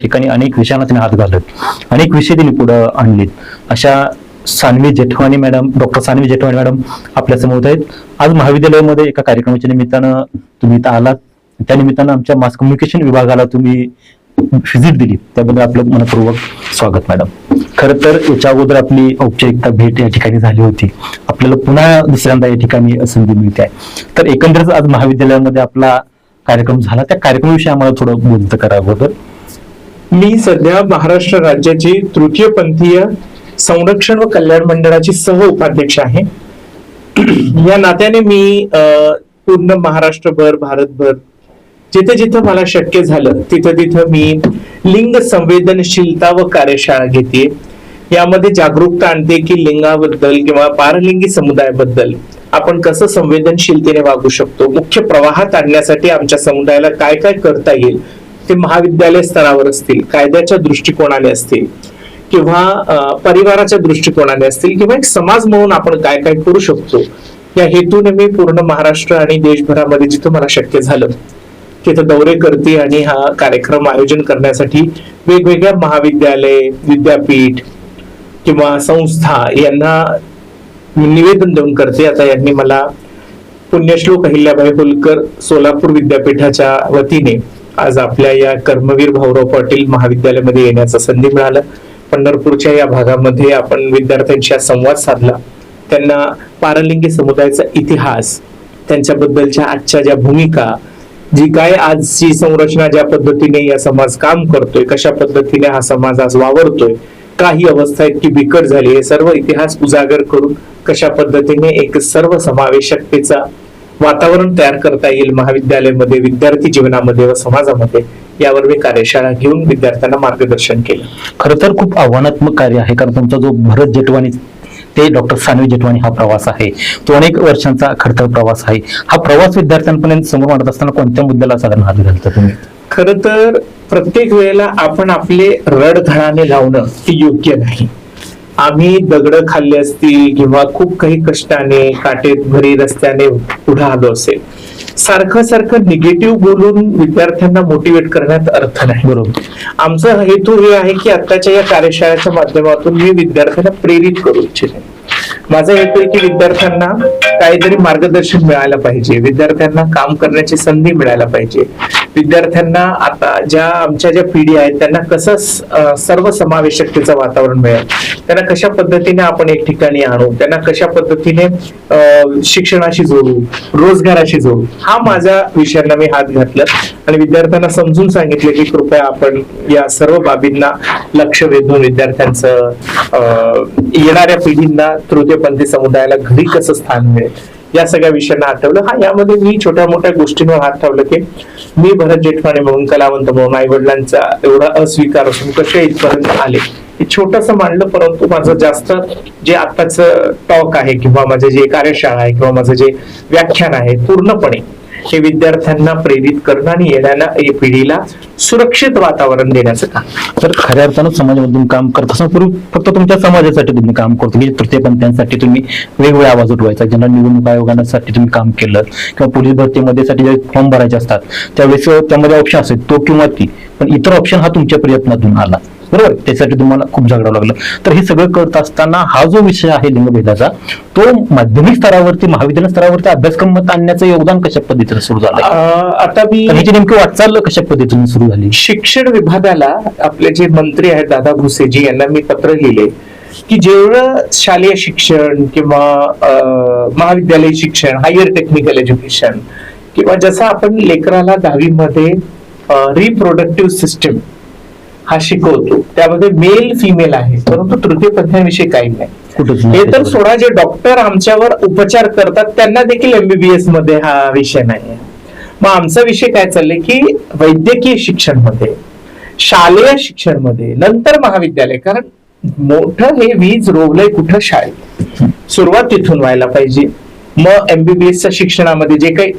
ठिकाणी अनेक विषयांना तिने हात घालत. अनेक विषय तिने पुढे आणलेत. अशा Sanvi Jethwani madam doctor Sanvi Jethwani madam आपल्यासमोर आहेत. आज महाविद्यालयामध्ये एका कार्यक्रमाच्या निमित्तानं तुम्ही इथं आलात. त्या निमित्तानं आमच्या मास कम्युनिकेशन विभागाला तुम्ही व्हिजिट दिली. त्याबद्दल आपलं मनपूर्वक स्वागत मॅडम. खरं तर याच्या अगोदर आपली औपचारिकता भेट या ठिकाणी झाली होती. आपल्याला पुन्हा दुसऱ्यांदा या ठिकाणी संधी मिळते आहे. तर एकंदरच आज महाविद्यालयामध्ये आपला कार्यक्रम झाला. त्या कार्यक्रमाविषयी आम्हाला थोडं बोलतं करा अगोदर. मी सध्या महाराष्ट्र राज्याची तृतीयपंथीय संरक्षण व कल्याण मंडळाची सह उपाध्यक्ष आहे. या नात्याने मी पूर्ण महाराष्ट्रभर भारतभर जिथे जिथे मला शक्य झालं तिथं तिथं मी लिंग संवेदनशीलता व कार्यशाळा घेते यामध्ये जागरूकता आणते की लिंगाबद्दल किंवा पारलिंगी समुदायाबद्दल आपण कसं संवेदनशीलतेने वागू शकतो मुख्य प्रवाहात आणण्यासाठी आमच्या समुदायाला काय काय करता येईल ते महाविद्यालय स्तरावर असतील कायद्याच्या दृष्टिकोनाने असतील किंवा परिवाराच्या दृष्टिकोनाने असतील किंवा एक समाज म्हणून आपण काय काय करू शकतो या हेतूने मी पूर्ण महाराष्ट्र आणि देशभरामध्ये जिथं मला शक्य झालं तिथं दौरे करते आणि हा कार्यक्रम आयोजन करण्यासाठी वेगवेगळ्या महाविद्यालय विद्यापीठ किंवा संस्था यांना निवेदन देऊन करते. आता यांनी मला पुण्यश्लोक अहिल्याबाई होलकर सोलापूर विद्यापीठाच्या वतीने आज आपल्या या कर्मवीर भाऊराव पाटील महाविद्यालयामध्ये येण्याचा संधी मिळाला. पंढरपूरच्या या भागामध्ये आपण विद्यार्थ्यांशी संवाद साधला. त्यांना पारलिंगी समुदायाचा इतिहास त्यांच्याबद्दलच्या आजच्या ज्या भूमिका जी काय आजची संरचना ज्या पद्धतीने या समाज काम करतोय कशा पद्धतीने हा समाज आज वावरतोय काही अवस्था इतकी बिकट झाली हे सर्व इतिहास उजागर करून कशा पद्धतीने एक सर्व समावेशकतेचा वातावरण तयार करता येईल महाविद्यालयामध्ये विद्यार्थी जीवनामध्ये व समाजामध्ये यावर मी कार्यशाळा घेऊन विद्यार्थ्यांना मार्गदर्शन केलं. खरं तर खूप आव्हानात्मक कार्य आहे कारण तुमचा जो भरत जेटवानी ते डॉक्टर सानवी जेटवानी हा प्रवास आहे. तो अनेक वर्षांचा खडतर प्रवास आहे. हा प्रवास विद्यार्थ्यांपर्यंत समोर मांडत असताना कोणत्या मुद्द्याला साधारण हात घालता तुम्ही? खर तर प्रत्येक वेळेला आपण आपले रड घाणाने लावणं हे योग्य नाही. आम्ही दगड खाल्ली असतील किंवा खूप काही कष्टाने काटेत भरी रस्त्याने पुढे आलो असेल. सारखं सारखं निगेटिव्ह बोलून विद्यार्थ्यांना मोटिवेट करण्यात अर्थ नाही. बरोबर. आमचा हेतू हे आहे की आताच्या या कार्यशाळेच्या माध्यमातून मी विद्यार्थ्यांना प्रेरित करू इच्छिते. माझा हेतू की विद्यार्थ्यांना काहीतरी मार्गदर्शन मिळायला पाहिजे. विद्यार्थ्यांना काम करण्याची संधी मिळायला पाहिजे. विद्यार्थ्यांना आता ज्या आमच्या ज्या पिढी आहेत त्यांना कसं सर्व समावेशकतेचं वातावरण मिळेल? त्यांना कशा पद्धतीने आपण एक ठिकाणी आणू? त्यांना कशा पद्धतीने शिक्षणाशी जोडू? रोजगाराशी जोडू? हा माझ्या विषयांना मी हात घातला आणि विद्यार्थ्यांना समजून सांगितले की कृपया आपण या सर्व बाबींना लक्ष वेधून विद्यार्थ्यांचं अं, येणाऱ्या पिढींना तृतीयपंथी समुदायाला घरी कसं स्थान मिळेल या सगळ्या विषयांना आठवलं हा यामध्ये मी छोट्या मोठ्या गोष्टींवर हात ठेवलं की मी भरत जेठमाने म्हणून कलावंत म्हणून आई वडिलांचा एवढा अस्वीकार असून कसे इथपर्यंत आले हे छोटस मांडलं परंतु माझं जास्त जे आताच टॉक आहे किंवा माझे जे कार्यशाळा आहे किंवा माझं जे व्याख्यान आहे पूर्णपणे हे विद्यार्थ्यांना प्रेरित करणं आणि येणाऱ्या पिढीला सुरक्षित वातावरण देण्याचं काम. तर खऱ्या अर्थानं समाजामधून काम करत असं पूर्वी फक्त तुमच्या समाजासाठी तुम्ही काम करतो म्हणजे तृतीयपंथ्यांसाठी तुम्ही वेगवेगळे आवाज उठवायचा. ज्यांना निवडणूक आयोगासाठी तुम्ही काम केलं किंवा पोलीस भरतीमध्ये साठी फॉर्म भरायचे असतात त्यावेळेस त्यामध्ये ऑप्शन असेल तो किंवा ती. पण इतर ऑप्शन हा तुमच्या प्रयत्नातून आला. बरोबर? त्यासाठी तुम्हाला खूप झगडावं लागलं. तर हे सगळं करत असताना हा जो विषय आहे लिंगभेदाचा तो माध्यमिक स्तरावरती महाविद्यालय स्तरावरती अभ्यासक्रमात आणण्याचं योगदान कशा पद्धतीने सुरू झालं आता मी ह्याची नेमकी वाटचाल कशा पद्धतीने सुरू झाली? शिक्षण विभागाला आपले जे मंत्री आहेत दादा भुसेजी यांना मी पत्र लिहिले की जेवढं शालेय शिक्षण किंवा अं, महाविद्यालयीन शिक्षण हायर टेक्निकल एज्युकेशन किंवा जसं आपण लेकराला दहावीमध्ये रिप्रोडक्टिव्ह सिस्टम हा शिकवतो. त्यामध्ये मेल फिमेल आहे. परंतु तृतीयपंथीविषयी काही नाही. हे तर. सोडा जे डॉक्टर आमच्यावर उपचार करतात त्यांना देखील एमबीबीएसमध्ये हा विषय नाही मग आमचा विषय काय चाललंय की वैद्यकीय शिक्षणमध्ये शालेय शिक्षणमध्ये नंतर महाविद्यालय. कारण मोठं हे वीज रोवलंय कुठं? शाळेत. सुरुवात तिथून व्हायला पाहिजे. मग एमबीबीएसच्या शिक्षणामध्ये जे काही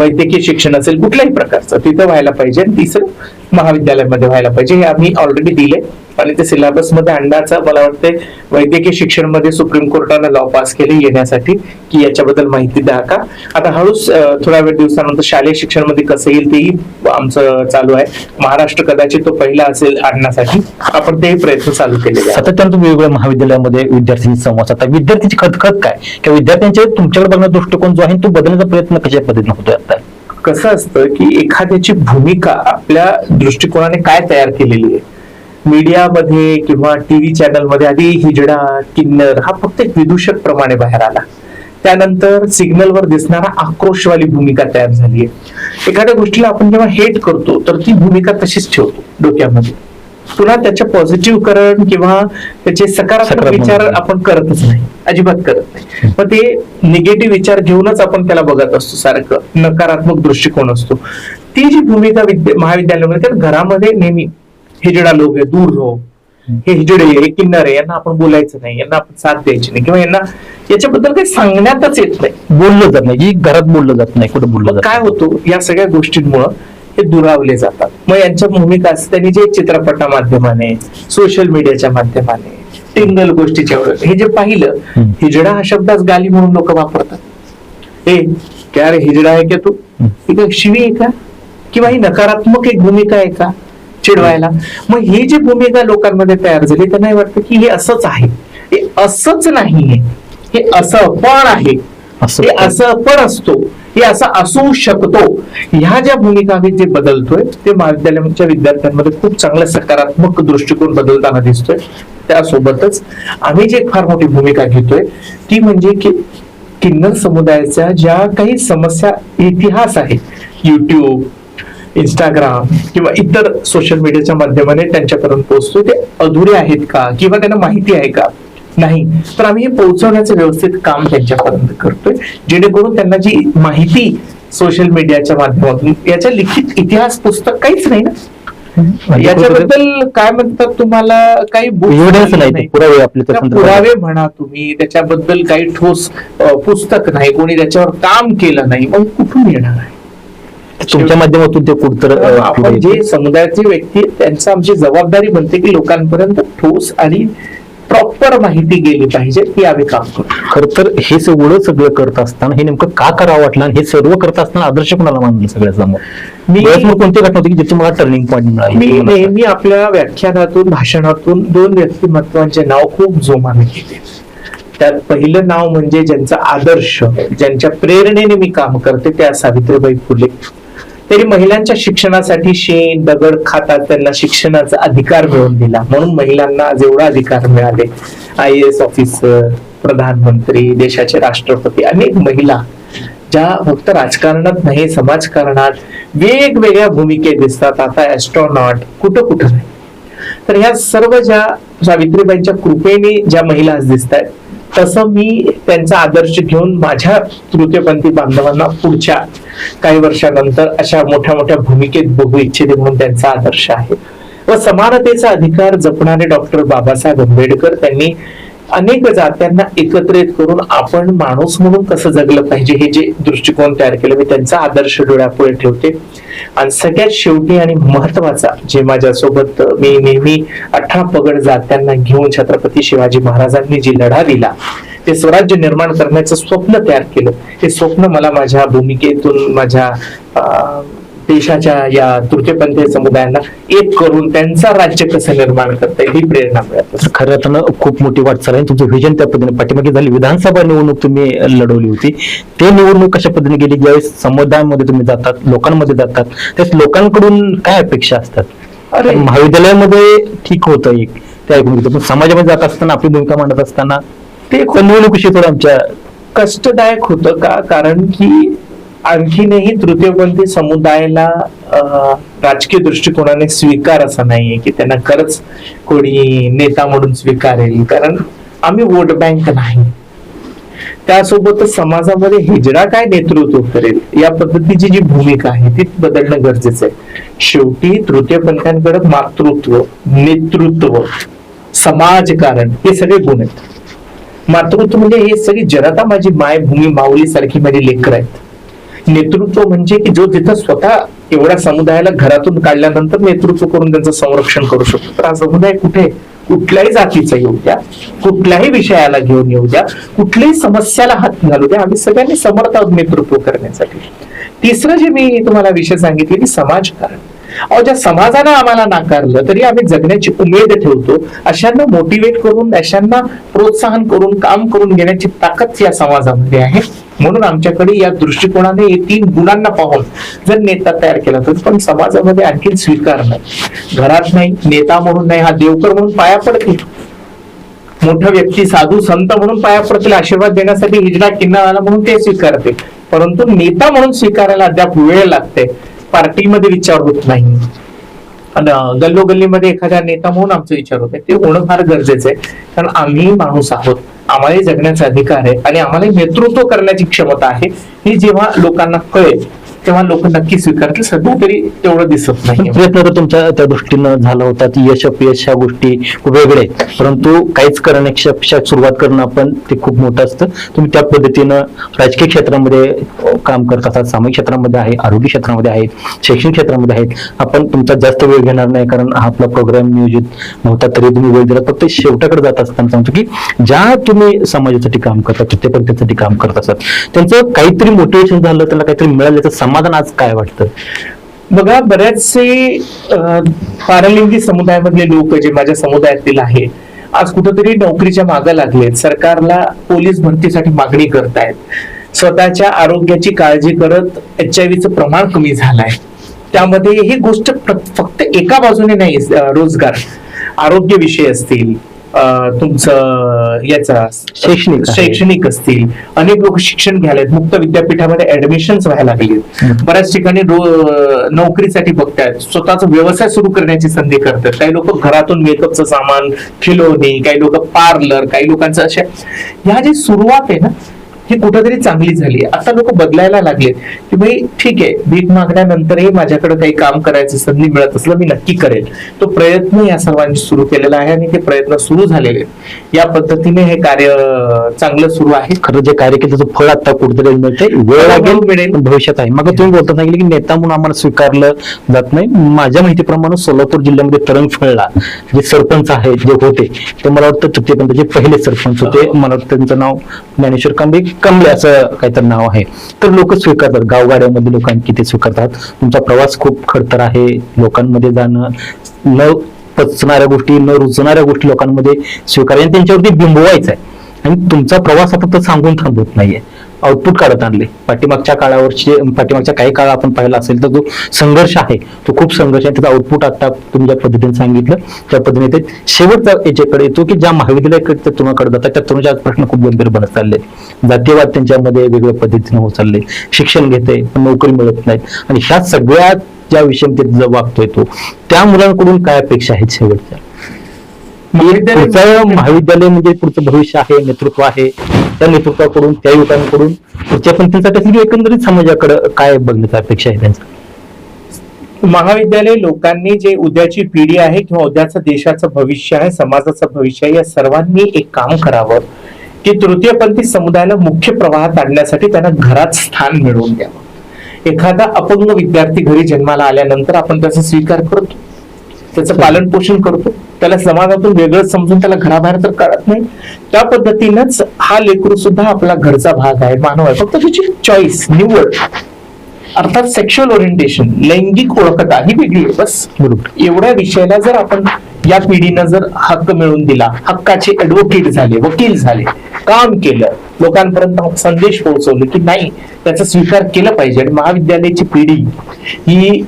वैद्यकीय शिक्षण असेल कुठल्याही प्रकारचं तिथं व्हायला पाहिजे. आणि तिसरं महाविद्यालयामध्ये व्हायला पाहिजे. हे आम्ही ऑलरेडी दिले. आणि ते सिलेबसमध्ये आणण्याचा मला वाटते वैद्यकीय शिक्षणमध्ये सुप्रीम कोर्टानं लॉ पास केले येण्यासाठी की याच्याबद्दल माहिती द्या का? आता हळूच थोड्या वेळ दिवसानंतर शालेय शिक्षणमध्ये कसं येईल तेही आमचं चालू आहे. महाराष्ट्र कदाचित तो पहिला असेल आणण्यासाठी. आपण तेही प्रयत्न चालू केले सातत्यानं तुम्ही वेगवेगळ्या महाविद्यालयामध्ये विद्यार्थ्यांशी संवाद साधता. विद्यार्थ्यांची खतखत काय? किंवा विद्यार्थ्यांचे तुमच्याकडे बघण्याचा दृष्टिकोन जो आहे तो बदलण्याचा प्रयत्न कशा पद्धतीने होतोय आता? कसं असतं की एखाद्याची भूमिका आपल्या दृष्टिकोनाने काय तयार केलेली आहे? मीडियामध्ये किंवा टीव्ही चॅनलमध्ये आधी हिजडा किन्नर हा फक्त एक विदूषक प्रमाणे बाहेर आला. त्यानंतर सिग्नलवर दिसणारा आक्रोशवाली भूमिका तयार झाली आहे. एखाद्या गोष्टीला आपण जेव्हा हेट करतो तर ती भूमिका तशीच ठेवतो डोक्यामध्ये. पुन्हा त्याच्या पॉझिटिव्ह करण किंवा त्याचे सकारात्मक विचार. आपण करतच नाही. अजिबात करत नाही. मग ते निगेटिव्ह विचार घेऊनच आपण त्याला बघत असतो सारखं. नकारात्मक दृष्टिकोन असतो. ती जी भूमिका विद्या महाविद्यालयामध्ये घरामध्ये नेहमी हिजडा लोक आहे दूर राहो हे हिजडे हे किन्नर आहे यांना आपण बोलायचं नाही यांना आपण साथ द्यायची नाही किंवा यांना याच्याबद्दल काही सांगण्यातच येत नाही. बोललं जात नाही. घरात बोललं जात नाही कुठं बोललं जात काय होतो या सगळ्या गोष्टींमुळं? हे दुरावले जातात. मग यांच्या भूमिका त्यांनी जे चित्रपटा माध्यमाने सोशल मीडियाच्या माध्यमाने टिंगल गोष्टीच्या हे जे पाहिलं. हिजडा हा शब्द आज गाली म्हणून लोक वापरतात. ए क्या रे हिजडा आहे का तू. ही काय शिवी आहे का? किंवा ही नकारात्मक एक भूमिका आहे का? चिडवायला. मग ही जी भूमिका लोकांमध्ये तयार झाली त्यांना हे वाटतं की हे असंच आहे. हे असंच नाहीये. हे असं पण आहे. हे असं पण असतो. हे असं असू शकतो. ह्या ज्या भूमिका आम्ही जे बदलतोय ते महाविद्यालयाच्या विद्यार्थ्यांमध्ये खूप चांगला सकारात्मक दृष्टिकोन बदलताना दिसतोय. त्यासोबतच आम्ही जी एक फार मोठी भूमिका घेतोय ती म्हणजे की किन्नर समुदायाच्या ज्या काही समस्या इतिहास आहे युट्यूब इंस्टाग्राम किंवा इतर सोशल मीडियाच्या माध्यमाने त्यांच्यापर्यंत पोहोचतो ते अधुरे आहेत का? किंवा त्यांना माहिती आहे का? नाही. तर आम्ही हे पोहोचवण्याचं व्यवस्थित काम त्यांच्यापर्यंत करतोय. जेणेकरून त्यांना जी माहिती सोशल मीडियाच्या माध्यमातून याच्या लिखित इतिहास पुस्तक काहीच नाही ना. याच्याबद्दल काय म्हणतात तुम्हाला? काही पुरावे म्हणा तुम्ही. त्याच्याबद्दल काही ठोस पुस्तक नाही. कोणी त्याच्यावर काम केलं नाही. मग कुठून येणार आहे? तुमच्या माध्यमातून ते कुठतर तर आपण जे समुदायाचे व्यक्ती त्यांचं आमची जबाबदारी बनते की लोकांपर्यंत ठोस आणि प्रॉपर माहिती गेली पाहिजे ती आम्ही काम करू खर तर हे सगळं सगळं करत असताना हे नेमकं का करावं वाटलं आणि हे सर्व करत असताना आदर्श कोणाला मानलं सगळ्या समोर? मी- मी कोणती घटना होती की ज्याची मला टर्निंग पॉईंट मी मिळाली नेहमी आपल्या व्याख्यानातून भाषणातून दोन व्यक्तिमत्वांचे नाव खूप जोमाने घेते. त्यात पहिलं नाव म्हणजे ज्यांचा आदर्श ज्यांच्या प्रेरणेने मी काम करते त्या सावित्रीबाई फुले. तरी महिलांच्या शिक्षणासाठी शेण दगड खातात त्यांना शिक्षणाचा अधिकार मिळवून दिला. म्हणून महिलांना जेवढा अधिकार मिळाले आय एस ऑफिसर प्रधानमंत्री देशाचे राष्ट्रपती अनेक महिला ज्या फक्त राजकारणात नाही समाजकारणात वेगवेगळ्या भूमिकेत दिसतात. आता ऍस्ट्रॉनॉट कुठं कुठं नाही. तर ह्या सर्व ज्या सावित्रीबाईंच्या कृपेने ज्या महिला आज दिसत आहेत तसं मी त्यांचा आदर्श घेऊन माझ्या तृतीयपंथी बांधवांना पुढच्या काही वर्षानंतर अशा मोठ्या मोठ्या भूमिकेत बघू इच्छिते म्हणून त्यांचा आदर्श आहे. व समानतेचा अधिकार जपणारे डॉक्टर बाबासाहेब आंबेडकर त्यांनी अनेक जात्यांना एकत्रित करून आपण माणूस म्हणून कसं जगलं पाहिजे हे जे दृष्टिकोन तयार केलं मी त्यांचा आदर्श डोळ्यापुढे ठेवते. आणि सगळ्यात शेवटी आणि महत्त्वाचा जे माझ्यासोबत मी नेहमी अठरा पगड जात्यांना घेऊन छत्रपती शिवाजी महाराजांनी जी लढा दिला ते स्वराज्य निर्माण करण्याचं स्वप्न तयार केलं. ते स्वप्न मला माझ्या भूमिकेतून माझ्या अं, देशाच्या या तृतीयपंथीय समुदायांना एक करून त्यांचा राज्य कसं निर्माण करता येईल ही प्रेरणा मिळत. तर खरं अर्थानं खूप मोठी वाटचाल आहे. तुमचं व्हिजन त्या पद्धतीने पाठीमागे झाली. विधानसभा निवडणूक तुम्ही लढवली होती. ते निवडणूक कशा पद्धतीने गेली? ज्यावेळेस समुदायामध्ये तुम्ही जातात लोकांमध्ये जातात त्याच लोकांकडून काय अपेक्षा असतात? अरे. महाविद्यालयामध्ये ठीक होतं एक. ते ऐकून घेतो. पण समाजामध्ये जात असताना आपली भूमिका मांडत असताना ते निवडणुकीशी थोडं आमच्या कष्टदायक होतं का? कारण की आणखीनही तृतीयपंथी समुदायाला राजकीय दृष्टिकोनाने स्वीकार असा नाहीये की त्यांना खरंच कोणी नेता म्हणून स्वीकारेल. कारण आम्ही वोट बँक नाही. त्यासोबतच समाजामध्ये हिजडा काय नेतृत्व करेल? या पद्धतीची जी भूमिका आहे ती बदलणं गरजेचं आहे. शेवटी तृतीयपंथांकडे मातृत्व नेतृत्व समाजकारण हे सगळे गुण आहेत. मातृत्व म्हणजे हे सगळी जनता माझी मायभूमी माऊली सारखी माझी लेकर आहेत. नेतृत्व म्हणजे की जो तिथं स्वतः एवढ्या समुदायाला घरातून काढल्यानंतर नेतृत्व करून त्यांचं संरक्षण करू शकतो. तर हा समुदाय कुठे? कुठल्याही जातीचा येऊ द्या कुठल्याही विषयाला घेऊन येऊ द्या कुठल्याही समस्याला हात घालू द्या. आम्ही सगळ्यांनी समर्थ आहोत नेतृत्व करण्यासाठी. तिसरं जे मी तुम्हाला विषय सांगितले की समाजकारण. अहो ज्या समाजानं आम्हाला नाकारलं तरी आम्ही जगण्याची उमेद ठेवतो. अशांना मोटिवेट करून अशांना प्रोत्साहन करून काम करून घेण्याची ताकद या समाजामध्ये आहे. म्हणून आमच्याकडे या दृष्टिकोनाने या तीन गुणांना पाहून जर नेता तयार केला तर पण समाजामध्ये आणखी स्वीकार नाही. घरात नाही नेता म्हणून नाही हा देवकर म्हणून पाया पडतील. मोठा व्यक्ती साधू संत म्हणून पाया पडतील आशीर्वाद देण्यासाठी हिजडा आला म्हणून ते स्वीकारते परंतु नेता म्हणून स्वीकारायला अद्याप वेळ लागते. पार्टीमध्ये विचार होत नाही. आणि गल्लोगल्लीमध्ये एखाद्या नेता म्हणून आमचा विचार होत ते होणं फार गरजेचं आहे. कारण आम्ही माणूस आहोत. आम्हालाही जगण्याचा अधिकार आहे आणि आम्हाला नेतृत्व करण्याची क्षमता आहे. ही जेव्हा लोकांना कळेल तेव्हा लोक नक्की स्वीकारतील सध्या तरी तेवढं दिसत नाही प्रयत्न तर तुमच्या त्या दृष्टीनं झाला होता की यश अपयश ह्या गोष्टी खूप वेगळे आहेत. परंतु काहीच करण्यापेक्षा सुरुवात करणं आपण ते खूप मोठं असतं. तुम्ही त्या पद्धतीनं राजकीय क्षेत्रामध्ये काम करत असाल सामाजिक क्षेत्रामध्ये आहे आरोग्य क्षेत्रामध्ये आहेत शैक्षणिक क्षेत्रामध्ये आहेत. आपण तुमचा जास्त वेळ घेणार नाही कारण हा आपला प्रोग्राम नियोजित नव्हता तरी तुम्ही वेळ दिला. फक्त शेवटाकडे जात असताना सांगतो की ज्या तुम्ही समाजासाठी काम करता पद्धतीसाठी काम करत असतात त्यांचं काहीतरी मोटिवेशन झालं त्यांना काहीतरी मिळालं समाधान आज काय वाटतं? बघा बऱ्याचसे पारलिंगी समुदायामधले लोक जे माझ्या समुदायातील आहे आज कुठंतरी नोकरीच्या मागे लागलेत सरकारला पोलीस भरतीसाठी मागणी करतायत. स्वतःच्या आरोग्याची काळजी करत एच आय व्हीचं प्रमाण कमी झालंय. त्यामध्ये ही गोष्ट फक्त एका बाजूने नाही रोजगार आरोग्य विषय असतील तुमचं याचा शैक्षणिक. शैक्षणिक असतील अनेक लोक शिक्षण घ्यायला आहेत. मुक्त विद्यापीठामध्ये ऍडमिशन व्हायला लागलेत. बऱ्याच ठिकाणी नोकरीसाठी बघतायत स्वतःचा व्यवसाय सुरू करण्याची संधी करतात काही लोक घरातून मेकअपचं सामान खिलोनी काही लोक पार्लर काही लोकांचं अशा ह्या जी सुरुवात आहे ना ही कुठेतरी चांगली झाली. आता लोक बदलायला लागले की भाई ठीक आहे भीक मागण्यानंतरही माझ्याकडे काही काम करायची संधी मिळत असलं मी नक्की करेल तो प्रयत्न या सर्वांनी सुरू केलेला आहे आणि ते प्रयत्न सुरू झालेले. या पद्धतीने हे कार्य चांगलं सुरू आहे. खरं जे कार्य केलं त्याचं फळ आता कुठेतरी मिळते वेळ लागेल मिळेल. भविष्यात आहे. मग तुम्ही बोलता सांगितलं की नेता म्हणून आम्हाला स्वीकारलं जात नाही. माझ्या माहितीप्रमाणे सोलापूर जिल्ह्यामध्ये तरंग फळला जे सरपंच आहेत जे होते ते मला वाटतं तृतीयपंथाचे पहिले सरपंच होते. मला वाटतं त्यांचं नाव ज्ञानेश्वर कांबळे कमले असं काहीतरी नाव आहे. तर लोक स्वीकारतात. गावगाड्यामध्ये लोकांनी किती स्वीकारतात. तुमचा प्रवास खूप खडतर आहे. लोकांमध्ये जाणं न पचणाऱ्या गोष्टी न रुचणाऱ्या गोष्टी लोकांमध्ये स्वीकार आणि त्यांच्यावरती बिंबवायचं आहे आणि तुमचा प्रवास आता तर सांगून थांबत नाहीये. आउटपुट काढत आणले. पाठीमागच्या काळावरचे पाठीमागच्या काही काळ आपण पाहिला असेल तर जो संघर्ष आहे. तो खूप संघर्ष आहे. त्याचा आउटपुट आता तुम्ही ज्या पद्धतीने सांगितलं त्या पद्धतीने ते शेवटचा याच्याकडे येतो की ज्या महाविद्यालयाकडे त्या तरुणाकडे जातात त्या तरुणाचे आज प्रश्न खूप गंभीर बनत चालले. जातीयवाद त्यांच्यामध्ये वेगळ्या पद्धतीने होत चालले. शिक्षण घेते पण नोकरी मिळत नाही. आणि ह्या सगळ्या ज्या विषमतेत वागतोय तो त्या मुलांकडून काय अपेक्षा आहेत शेवटच्या? पुढचं महाविद्यालय म्हणजे पुढचं भविष्य आहे नेतृत्व आहे. त्या नेतृत्वाकडून त्या युवकांकडून पुढच्या पंथीसाठी एकंदरीत समाजाकडे काय बघण्याची अपेक्षा आहे त्यांचं? महाविद्यालय लोकांनी जे उद्याची पिढी आहे किंवा उद्याचं देशाचं भविष्य आहे समाजाचं भविष्य आहे या सर्वांनी एक काम करावं की तृतीयपंथी समुदायाला मुख्य प्रवाहात आणण्यासाठी त्यांना घरात स्थान मिळवून द्यावं. एखादा अपंग विद्यार्थी घरी जन्माला आल्यानंतर आपण त्याचा स्वीकार करतो. त्याचं पालन पोषण करतो. त्याला समाजातून वेगळं समजून त्याला घराबाहेर तर कळत नाही. त्या पद्धतीनंच हा लेकरू सुद्धा आपला घरचा भाग आहे मानव आहे. फक्त त्याची चॉईस निवड. अर्थात सेक्शुअल ओरिएंटेशन लैंगिक ओळखता ही वेगळी आहे. बस बरोबर एवढ्या विषयाला जर आपण या पिढीनं जर हक्क मिळवून दिला हक्काचे ऍडव्होकेट झाले वकील झाले काम केलं लोकांपर्यंत संदेश पोहोचवले की नाही त्याचा स्वीकार केला पाहिजे. आणि महाविद्यालयाची पिढी ही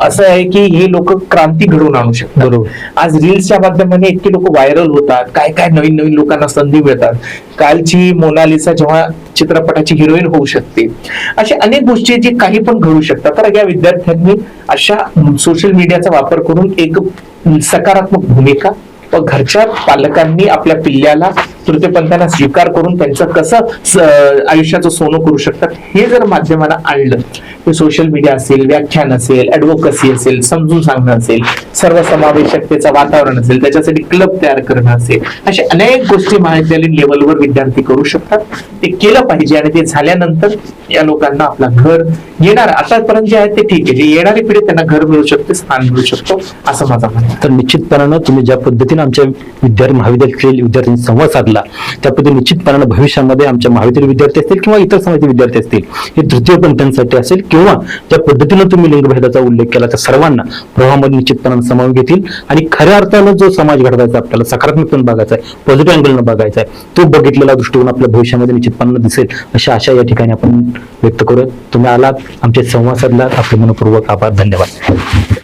असं आहे की हे लोक क्रांती घडवून आणू शकतात. बरोबर. आज रील्सच्या माध्यमाने इतके लोक व्हायरल होतात काय काय नवीन नवीन लोकांना संधी मिळतात. कालची मोनालिसा जेव्हा चित्रपटाची हिरोईन होऊ शकते अशा अनेक गोष्टी जे काही पण घडू शकतात. तर या विद्यार्थ्यांनी अशा सोशल मीडियाचा वापर करून एक सकारात्मक भूमिका व घरच्या पालकांनी आपल्या पिल्ल्याला तृतीयपंथांना स्वीकार करून त्यांचं कसं स- आयुष्याचं सोनं करू शकतात हे जर माध्यमाला आणलं ते सोशल मीडिया असेल व्याख्यान असेल ऍडव्होकसी असेल समजून सांगणं असेल सर्वसमावेशकतेचं वातावरण असेल त्याच्यासाठी क्लब तयार करणं असेल अशा अनेक गोष्टी महाविद्यालयीन लेवलवर विद्यार्थी करू शकतात. ते केलं पाहिजे आणि ते झाल्यानंतर या लोकांना आपला घर येणार. आतापर्यंत जे आहे ते ठीक आहे. जे येणारी पिढी त्यांना घर मिळू शकते स्थान मिळू शकतो असं माझं म्हणणं तर निश्चितपणानं तुम्ही ज्या पद्धतीने आमच्या विद्यार्थी महाविद्यालयातील विद्यार्थ्यांनी संवाद साधला त्या पद्धतीने निश्चितपणानं भविष्यामध्ये आमच्या महाविद्यालय विद्यार्थी असतील किंवा इतर समाजाचे विद्यार्थी असतील हे तृतीय पंथांसाठी असेल किंवा ज्या पद्धतीनं तुम्ही लिंगभेदाचा उल्लेख केला त्या सर्वांना प्रवाहामध्ये निश्चितपणानं सामावून घेतील. आणि खऱ्या अर्थानं जो समाज घडवायचा आपल्याला सकारात्मक बघायचा आहे पॉझिटिव्ह अँगलनं बघायचा आहे तो बघितलेला दृष्टिकोन आपल्या भविष्यामध्ये निश्चितपणानं दिसेल. अशा आशा या ठिकाणी आपण व्यक्त करूयात. तुम्ही आलात आमचे संवाद साधलात. आपले मनपूर्वक आभार. धन्यवाद.